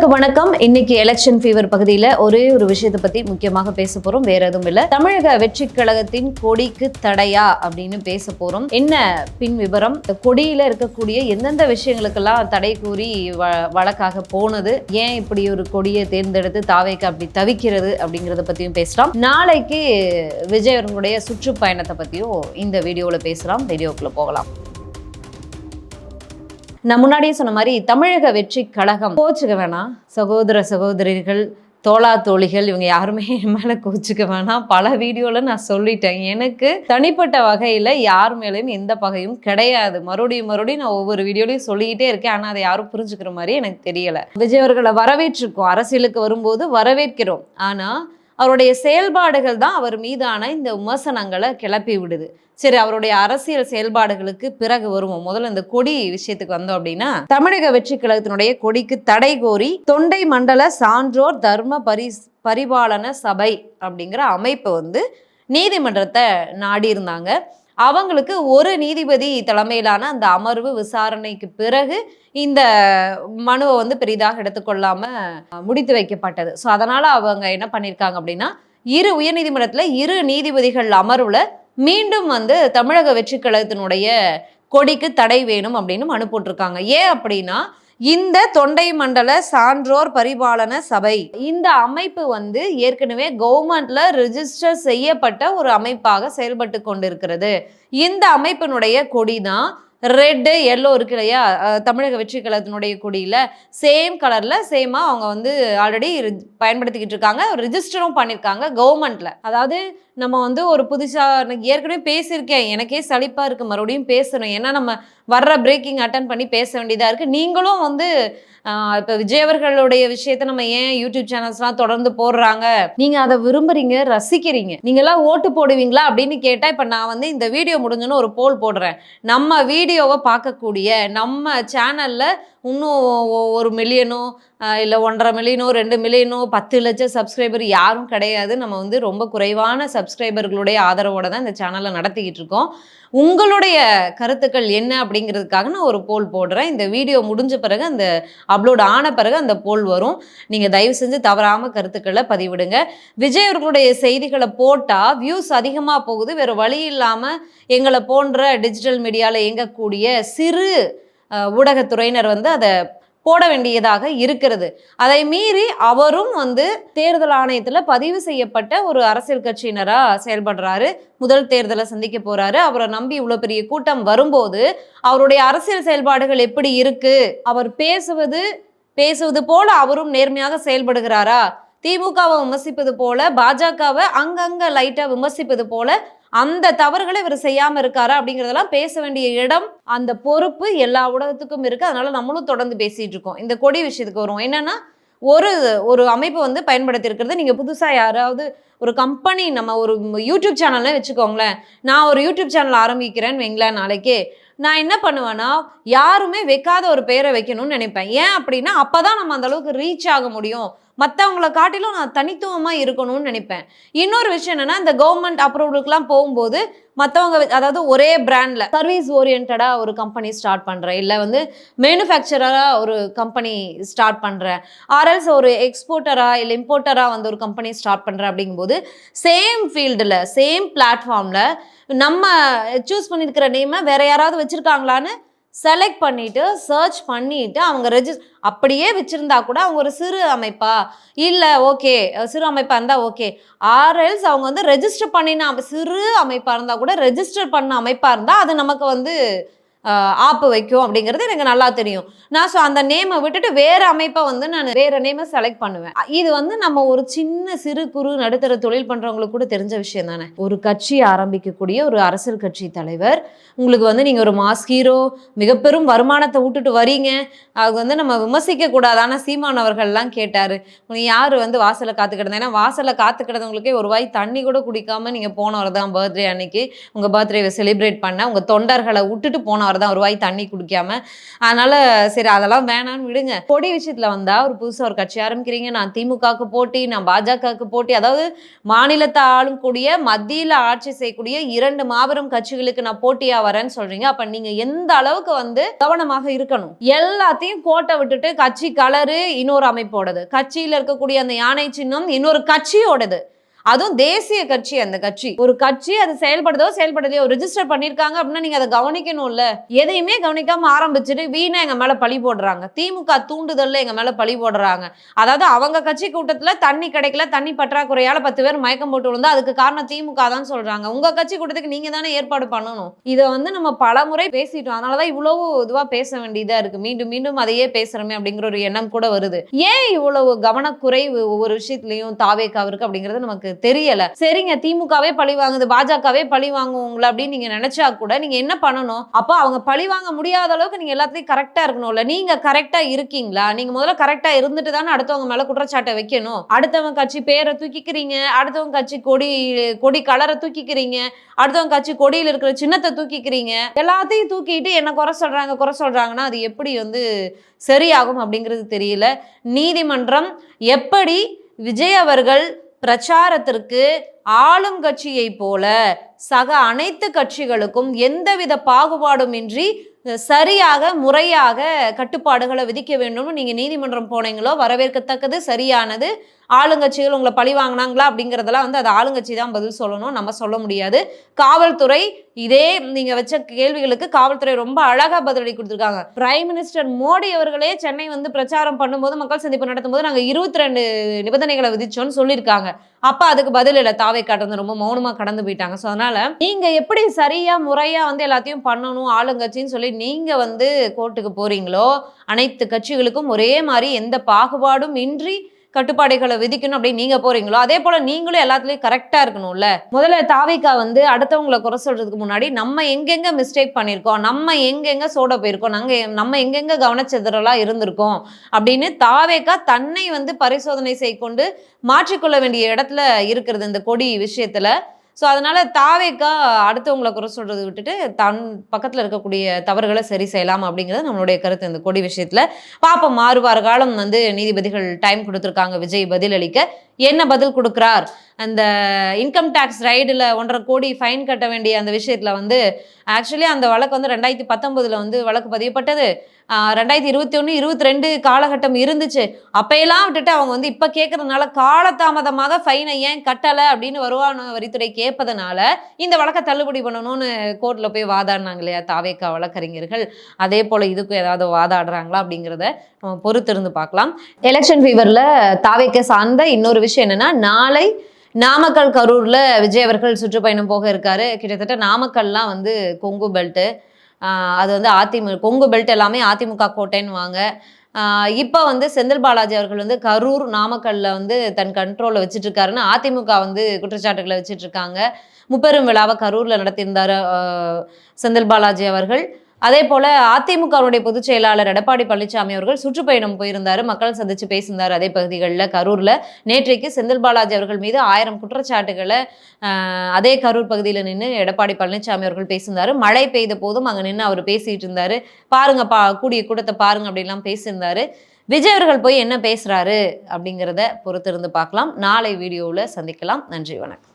அனைவருக்கும் வணக்கம். இன்னைக்கு எலெக்ஷன் ஃபீவர் பகுதியில் ஒரே ஒரு விஷயத்தை பத்தி முக்கியமாக பேச போறோம். வேற எதுவும் இல்ல. தமிழக வெற்றி கழகத்தின் கொடிக்கு தடையா அப்படின்னு பேச போறோம். என்ன பின் விவரம்? இந்த கொடியில இருக்கக்கூடிய எந்தெந்த விஷயங்களுக்கெல்லாம் தடை கூறி வ- வழக்காக போனது? ஏன் இப்படி ஒரு கொடியை தேர்ந்தெடுத்து தாவைக்கு அப்படி தவிக்கிறது அப்படிங்கறத பத்தியும் பேசலாம். நாளைக்கு விஜய் அவர்களுடைய சுற்றுப்பயணத்தை பத்தியும் இந்த வீடியோவில் பேசலாம். வீடியோக்குள்ள போகலாம். நான் முன்னாடியே சொன்ன மாதிரி தமிழக வெற்றி கழகம். கோச்சுக்க வேணாம். சகோதர சகோதரிகள் தோளா தோழிகள் இவங்க யாருமே என் மேலே கோச்சுக்க வேணாம். பல வீடியோவில் நான் சொல்லிட்டேன். எனக்கு தனிப்பட்ட வகையில் யார் மேலேயும் எந்த பகையும் கிடையாது. மறுபடியும் மறுபடியும் நான் ஒவ்வொரு வீடியோலையும் சொல்லிக்கிட்டே இருக்கேன். ஆனால் அதை யாரும் புரிஞ்சுக்கிற மாதிரி எனக்கு தெரியல. விஜய் அவர்களை வரவேற்றிருக்கோம். அரசியலுக்கு வரும்போது வரவேற்கிறோம். ஆனால் அவருடைய செயல்பாடுகள் தான் அவர் மீதான இந்த விமர்சனங்களை கிளப்பி விடுது. சரி அவருடைய அரசியல் செயல்பாடுகளுக்கு பிறகு வருவோம். முதல்ல இந்த கொடி விஷயத்துக்கு வந்தோம் அப்படின்னா தமிழக வெற்றி கழகத்தினுடைய கொடிக்கு தடை கோரி தொண்டை மண்டல சான்றோர் தர்ம பரி பரிபாலன சபை அப்படிங்கிற அமைப்பு வந்து நீதிமன்றத்தை நாடியிருந்தாங்க. அவங்களுக்கு ஒரு நீதிபதி தலைமையிலான அந்த அமர்வு விசாரணைக்கு பிறகு இந்த மனுவை வந்து பெரிதாக எடுத்துக்கொள்ளாம முடித்து வைக்கப்பட்டது. ஸோ அதனால அவங்க என்ன பண்ணியிருக்காங்க அப்படின்னா இரு உயர்நீதிமன்றத்தில் இரு நீதிபதிகள் அமர்வுல மீண்டும் வந்து தமிழக வெற்றி கழகத்தினுடைய கொடிக்கு தடை வேணும் அப்படின்னு மனு போட்டிருக்காங்க. ஏன் அப்படின்னா இந்த தொண்டை மண்டல சான்றோர் பரிபாலன சபை. இந்த அமைப்பு வந்து ஏற்கனவே கவர்மெண்ட்ல ரிஜிஸ்டர் செய்யப்பட்ட ஒரு அமைப்பாக செயல்பட்டு கொண்டிருக்கிறது. இந்த அமைப்பினுடைய கொடி தான் ரெட்டு எல்லோ இருக்கு இல்லையா? தமிழக வெற்றி கழகத்தினுடைய கொடியில் சேம் கலரில் சேமாக அவங்க வந்து ஆல்ரெடி பயன்படுத்திக்கிட்டு இருக்காங்க. ரிஜிஸ்டரும் பண்ணியிருக்காங்க கவர்மெண்ட்டில் அதாவது நம்ம வந்து ஒரு புதுசாக ஏற்கனவே பேசியிருக்கேன். எனக்கே சலிப்பாக இருக்குது மறுபடியும் பேசணும். ஏன்னா நம்ம வர்ற பிரேக்கிங் அட்டன் பண்ணி பேச வேண்டியதாக இருக்குது நீங்களும் வந்து இப்போ விஜய் அவர்களுடைய விஷயத்த நம்ம ஏன் யூடியூப் சேனல்ஸ்லாம் தொடர்ந்து போடுறாங்க? நீங்கள் அதை விரும்புறீங்க ரசிக்கிறீங்க. நீங்களாம் ஓட்டு போடுவீங்களா அப்படின்னு கேட்டால் இப்போ நான் வந்து இந்த வீடியோ முடிஞ்சோன்னு ஒரு போல் போடுறேன். நம்ம வீடியோவை பார்க்கக்கூடிய நம்ம சேனலில் இன்னும் ஒரு மில்லியனோ இல்லை ஒன்றரை மில்லியனோ ரெண்டு மில்லியனோ பத்து லட்சம் சப்ஸ்கிரைபர் யாரும் கிடையாது. நம்ம வந்து ரொம்ப குறைவான சப்ஸ்கிரைபர்களுடைய ஆதரவோடு தான் இந்த சேனலை நடத்திக்கிட்டு இருக்கோம். உங்களுடைய கருத்துக்கள் என்ன அப்படிங்கிறதுக்காக நான் ஒரு போல் போடுறேன். இந்த வீடியோ முடிஞ்ச பிறகு அந்த அப்லோட் ஆன பிறகு அந்த போல் வரும். நீங்கள் தயவு செஞ்சு தவறாமல் கருத்துக்களை பதிவிடுங்க. விஜய் அவர்களுடைய செய்திகளை போட்டால் வியூஸ் அதிகமாக போகுது. வேறு வழி இல்லாமல் எங்களை போன்ற டிஜிட்டல் மீடியாவில் இயங்கக்கூடிய சிறு ஊடகத்துறையினர் வந்து அதை போட வேண்டியதாக இருக்கிறது. அதை மீறி அவரும் வந்து தேர்தல் ஆணையத்தில் பதிவு செய்யப்பட்ட ஒரு அரசியல் கட்சியினராக செயல்படுறாரு. முதல் தேர்தலை சந்திக்க போறாரு. அவரை நம்பி இவ்வளோ பெரிய கூட்டம் வரும்போது அவருடைய அரசியல் செயல்பாடுகள் எப்படி இருக்கு? அவர் பேசுவது பேசுவது போல அவரும் நேர்மையாக செயல்படுகிறாரா? திமுகவை விமர்சிப்பது போல பாஜகவை அங்கங்க லைட்டா விமர்சிப்பது போல அந்த தவறுகளை இவர் செய்யாம இருக்காரா அப்படிங்கறதெல்லாம் பேச வேண்டிய இடம் அந்த பொறுப்பு எல்லா ஊடகத்துக்கும் இருக்கு. அதனால நம்மளும் தொடர்ந்து பேசிட்டு இருக்கோம். இந்த கொடி விஷயத்துக்கு வரும் என்னன்னா ஒரு ஒரு அமைப்பு வந்து பயன்படுத்தி இருக்கிறது நீங்க புதுசா யாராவது ஒரு கம்பெனி நம்ம ஒரு யூடியூப் சேனல்னே வச்சுக்கோங்களேன். நான் ஒரு யூடியூப் சேனல் ஆரம்பிக்கிறேன்னு வைங்களேன் நாளைக்கு. நான் என்ன பண்ணுவேன்னா யாருமே வைக்காத ஒரு பேரை வைக்கணும்னு நினைப்பேன். ஏன் அப்படின்னா அப்பதான் நம்ம அந்த அளவுக்கு ரீச் ஆக முடியும். மற்றவங்கள காட்டிலும் நான் தனித்துவமாக இருக்கணும்னு நினைப்பேன். இன்னொரு விஷயம் என்னென்னா இந்த கவர்மெண்ட் அப்ரூவலுக்குலாம் போகும்போது மற்றவங்க அதாவது ஒரே பிராண்டில் சர்வீஸ் ஓரியன்டாக ஒரு கம்பெனி ஸ்டார்ட் பண்ணுறேன் இல்லை வந்து மேனுஃபேக்சரராக ஒரு கம்பெனி ஸ்டார்ட் பண்ணுறேன் ஆர்எல்ஸ் ஒரு எக்ஸ்போர்ட்டராக இல்லை இம்போர்ட்டராக வந்து ஒரு கம்பெனி ஸ்டார்ட் பண்ணுறேன் அப்படிங்கும்போது சேம் ஃபீல்டில் சேம் பிளாட்ஃபார்மில் நம்ம சூஸ் பண்ணியிருக்கிற நேமை வேற யாராவது வச்சுருக்காங்களான்னு செலக்ட் பண்ணிட்டு சர்ச் பண்ணிட்டு அவங்க ரெஜிஸ் அப்படியே வச்சுருந்தா கூட அவங்க ஒரு சிறு அமைப்பா? இல்லை ஓகே சிறு அமைப்பாக இருந்தால் ஓகே ஆர்எல்ஸ் அவங்க வந்து ரெஜிஸ்டர் பண்ணின சிறு அமைப்பாக இருந்தால் கூட ரெஜிஸ்டர் பண்ண அமைப்பாக இருந்தால் அது நமக்கு வந்து ஆப்பு வைக்கும் அப்படிங்கிறது எனக்கு நல்லா தெரியும். நான் ஸோ அந்த நேமை விட்டுட்டு வேற அமைப்பை வந்து நான் வேற நேமை செலக்ட் பண்ணுவேன். இது வந்து நம்ம ஒரு சின்ன சிறு குறு நடுத்தர தொழில் பண்றவங்களுக்கு கூட தெரிஞ்ச விஷயம் தானே. ஒரு கட்சி ஆரம்பிக்கக்கூடிய ஒரு அரசியல் கட்சி தலைவர் உங்களுக்கு வந்து நீங்க ஒரு மாஸ் ஹீரோ மிக பெரும் வருமானத்தை விட்டுட்டு வரீங்க. அது வந்து நம்ம விமர்சிக்க கூடாதான ஆனால் சீமான் அவர்கள்லாம் கேட்டாரு. யார் வந்து வாசலை காத்து கிடந்தா? ஏன்னா வாசலை காத்து கிடந்தவங்களுக்கே ஒரு வாய் தண்ணி கூட குடிக்காம நீங்க போனவர் தான் பர்த்டே அன்னைக்கு. உங்க பர்த்டேவை செலிப்ரேட் பண்ண உங்க தொண்டர்களை விட்டுட்டு போன அவர் தான் வருவாய் தண்ணி குடிக்காம. அதனால சரி அதெல்லாம் வேணாம்னு விடுங்க. கொடி விஷயத்துல வந்தா ஒரு புதுசா ஒரு கட்சி ஆரம்பிக்கிறீங்க. நான் திமுகவுக்கு போட்டி நான் பாஜகவுக்கு போட்டி. அதாவது மாநிலத்தை ஆளும் கூடிய மத்தியில ஆட்சி செய்யக்கூடிய இரண்டு மாபெரும் கட்சிகளுக்கு நான் போட்டியா வரேன்னு சொல்றீங்க. அப்ப நீங்க எந்த அளவுக்கு வந்து கவனமாக இருக்கணும்? எல்லாத்தையும் கோட்டை விட்டுட்டு கட்சி கலரு இன்னொரு அமைப்போடது. கட்சியில இருக்கக்கூடிய அந்த யானை சின்னம் இன்னொரு கட்சியோடது. அதுவும் தேசிய கட்சி அந்த கட்சி. ஒரு கட்சி அது செயல்படுதோ செயல்படுதையோ ரிஜிஸ்டர் பண்ணிருக்காங்க அப்படின்னா நீங்க அதை கவனிக்கணும்ல. எதையுமே கவனிக்காம ஆரம்பிச்சுட்டு வீணா எங்க மேல பழி போடுறாங்க. திமுக தூண்டுதல்ல எங்க மேல பழி போடுறாங்க. அதாவது அவங்க கட்சி கூட்டத்துல தண்ணி கிடைக்கல தண்ணி பற்றாக்குறையால பத்து பேர் மயக்கம் போட்டு விழுந்தா அதுக்கு காரணம் திமுக தான் சொல்றாங்க. உங்க கட்சி கூட்டத்துக்கு நீங்க தானே ஏற்பாடு பண்ணணும். இதை வந்து நம்ம பல முறை பேசிட்டோம். அதனாலதான் இவ்வளவு இதுவா பேச வேண்டியதா இருக்கு. மீண்டும் மீண்டும் அதையே பேசுறோமே அப்படிங்கிற ஒரு எண்ணம் கூட வருது. ஏன் இவ்வளவு கவனக்குறைவு ஒவ்வொரு விஷயத்துலயும் தாவேக்காவிற்கு அப்படிங்கிறது நமக்கு தெரியல. சரிங்க திமுகவே பழி வாங்குது பாஜகவே பழி வாங்குவாங்களா அப்படின்னு நீங்க நினைச்சா கூட நீங்க என்ன பண்ணணும்? அப்போ அவங்க பழி வாங்க முடியாத அளவுக்கு நீங்க எல்லாத்தையும் கரெக்டா இருக்கணும்ல. நீங்க கரெக்டா இருக்கீங்களா? நீங்க முதல்ல கரெக்டா இருந்துட்டு தானே அடுத்தவங்க மேல குற்றச்சாட்டை வைக்கணும். அடுத்தவங்க கட்சி பேரை தூக்கிக்கிறீங்க அடுத்தவங்க கட்சி கொடி கொடி கலரை தூக்கிக்கிறீங்க அடுத்தவங்க கட்சி கொடியில் இருக்கிற சின்னத்தை தூக்கிக்கிறீங்க எல்லாத்தையும் தூக்கிட்டு என்ன குறை சொல்றாங்க குறை சொல்றாங்கன்னா அது எப்படி வந்து சரியாகும் அப்படிங்கிறது தெரியல. நீதிமன்றம் எப்படி விஜய் அவர்கள் பிரச்சாரத்திற்கு ஆளும் கட்சியை போல சக அனைத்து கட்சிகளுக்கும் எந்தவித பாகுபாடுமின்றி சரியாக முறையாக கட்டுப்பாடுகளை விதிக்க வேண்டும்னு நீங்கள் நீதிமன்றம் போனீங்களோ வரவேற்கத்தக்கது சரியானது. ஆளுங்கட்சிகள் உங்களை பழி வாங்கினாங்களா அப்படிங்கிறதெல்லாம் வந்து அது ஆளுங்கட்சி தான் பதில் சொல்லணும். நம்ம சொல்ல முடியாது. காவல்துறை இதே நீங்க வச்ச கேள்விகளுக்கு காவல்துறை ரொம்ப அழகா பதிலடி கொடுத்துருக்காங்க. பிரைம் மினிஸ்டர் மோடி அவர்களே சென்னை வந்து பிரச்சாரம் பண்ணும்போது மக்கள் சந்திப்பு நடத்தும் போது நாங்கள் இருபத்தி ரெண்டு நிபந்தனைகளை விதிச்சோம்னு சொல்லியிருக்காங்க. அப்ப அதுக்கு பதில் இல்லை. தாவை கடந்து ரொம்ப மௌனமா கடந்து போயிட்டாங்க. ஸோ அதனால நீங்க எப்படி சரியா முறையா வந்து எல்லாத்தையும் பண்ணணும் ஆளுங்கட்சின்னு சொல்லி நீங்க வந்து கோர்ட்டுக்கு போறீங்களோ அனைத்து கட்சிகளுக்கும் ஒரே மாதிரி எந்த பாகுபாடும் இன்றி கட்டுப்பாடுகளை விதிக்கணும் அப்படின்னு நீங்க போறீங்களோ அதே போல நீங்களும் எல்லாத்துலயும் கரெக்டா இருக்கணும்ல. முதல்ல தாவிக்கா வந்து அடுத்தவங்களை குறை சொல்றதுக்கு முன்னாடி நம்ம எங்கெங்க மிஸ்டேக் பண்ணியிருக்கோம் நம்ம எங்கெங்க சோட போயிருக்கோம் நாங்க நம்ம எங்கெங்க கவனச்சிதறலா இருந்திருக்கோம் அப்படின்னு தாவேக்கா தன்னை வந்து பரிசோதனை செய்து மாற்றிக்கொள்ள வேண்டிய இடத்துல இருக்கிறது இந்த கொடி விஷயத்துல. ஸோ அதனால தாவேக்கா அடுத்தவங்களை குறை சொல்றதை விட்டுட்டு தன் பக்கத்தில் இருக்கக்கூடிய தவறுகளை சரி செய்யலாம் அப்படிங்கிறது நம்மளுடைய கருத்து இந்த கொடி விஷயத்துல. பாப்போம் மாறுவார் காலம் வந்து நீதிபதிகள் டைம் கொடுத்துருக்காங்க விஜய் பதிலளிக்க. என்ன பதில் கொடுக்குறார்? அந்த இன்கம் டேக்ஸ் ரைடில் ஒன்றரை கோடி ஃபைன் கட்ட வேண்டிய அந்த விஷயத்தில் வந்து ஆக்சுவலி அந்த வழக்கு வந்து ரெண்டாயிரத்தி பத்தொன்பதில் வந்து வழக்கு பதியப்பட்டது. ரெண்டாயிரத்தி இருபத்தி ஒன்று இருபத்தி ரெண்டு காலகட்டம் இருந்துச்சு. அப்பையெல்லாம் விட்டுட்டு அவங்க வந்து இப்போ கேட்கறதுனால காலதாமதமாக ஃபைனை ஏன் கட்டலை அப்படின்னு வருவான வரித்துறை கேட்பதனால இந்த வழக்கை தள்ளுபடி பண்ணணும்னு கோர்ட்டில் போய் வாதாடினாங்க இல்லையா தாவேக்கா வழக்கறிஞர்கள்? அதே போல் இதுக்கும் ஏதாவது வாதாடுறாங்களா அப்படிங்கிறத நம்ம பொறுத்திருந்து பார்க்கலாம். எலெக்ஷன் ஃபீவரில் தாவேக்க சார்ந்த இன்னொரு விஷயம் விஷயம் என்னன்னா நாளை நாமக்கல் கரூர்ல விஜய் அவர்கள் சுற்றுப்பயணம் போக இருக்காரு. கிட்டத்தட்ட நாமக்கல்லாம் வந்து கொங்கு பெல்ட்டு அது வந்து அதிமுக கொங்கு பெல்ட் எல்லாமே அதிமுக கோட்டைன்னு வாங்க. இப்போ வந்து செந்தில் பாலாஜி அவர்கள் வந்து கரூர் நாமக்கல்ல வந்து தன் கண்ட்ரோலில் வச்சுட்டு இருக்காருன்னு அதிமுக வந்து குற்றச்சாட்டுகளை வச்சுட்டு இருக்காங்க முப்பெரும் விழாவை கரூர்ல நடத்தியிருந்தாரு செந்தில் பாலாஜி அவர்கள். அதே போல அதிமுகவுடைய பொதுச் செயலாளர் எடப்பாடி பழனிசாமி அவர்கள் சுற்றுப்பயணம் போயிருந்தாரு. மக்கள் சந்திச்சு பேசியிருந்தார் அதே பகுதிகளில். கரூர்ல நேற்றைக்கு செந்தில் பாலாஜி அவர்கள் மீது ஆயிரம் குற்றச்சாட்டுகளை அதே கரூர் பகுதியில் நின்று எடப்பாடி பழனிசாமி அவர்கள் பேசியிருந்தாரு. மழை பெய்த போதும் அங்கே நின்று அவர் பேசிட்டு இருந்தாரு. பாருங்க பா கூடிய கூட்டத்தை பாருங்க அப்படிலாம் பேசியிருந்தாரு. விஜய் அவர்கள் போய் என்ன பேசுறாரு அப்படிங்கிறத பொறுத்திருந்து பார்க்கலாம். நாளை வீடியோவில் சந்திக்கலாம். நன்றி வணக்கம்.